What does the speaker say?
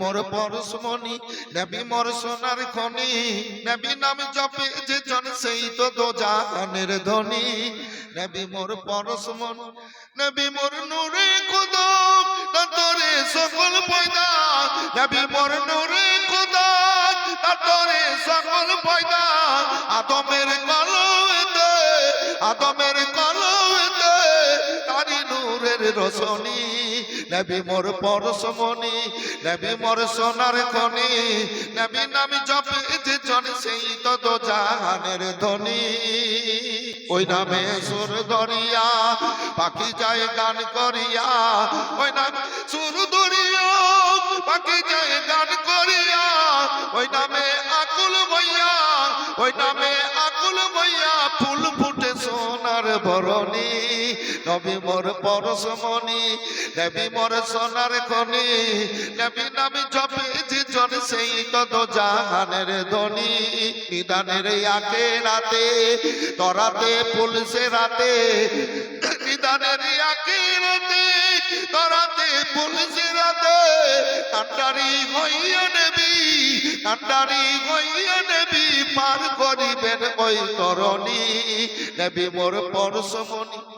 মোর পরশমণি, নবী মোর সোনার খনি, নবী নাম জপে যে জন সেই তো দো জাহানের ধনী। নবী মোর পরশমণি, নবী মোর নূরে কুদম তরে সকল পয়দা। নবী মোর নূরে কুদম তরে সকল পয়দা। আদমের কলতে আদমের রসনী নবী মোর পরশমণি নবী মোর সোনার খনি, নবী নাম জপে যে জন সেই তত জাহানের ধনী। ওই নামে সুর ধরিয়া, পাখি যায় গান করিয়া, ওই নাম সুর ধরিয়া, পাখি যায় গান করিয়া, ওই নামে আকুল বইয়া ওই নামে আকুল সোনার বরণী নবী মোর পরশমণি, নবী মোর সোনার খনি, নবী নামি জপে যে জন সেই তত জাহানের ধনী। নিদানের আকে রাতে, তরাতে, পুলিশে রাতে, নিদানের আকে রাতে, তরাতে, পুলিশে রাতে কান্ডারি হইয়া নেবি কান্ডারি হইয়া নেবি পার করিবেন ওই তরণী। নেবি মোর পরশমণি।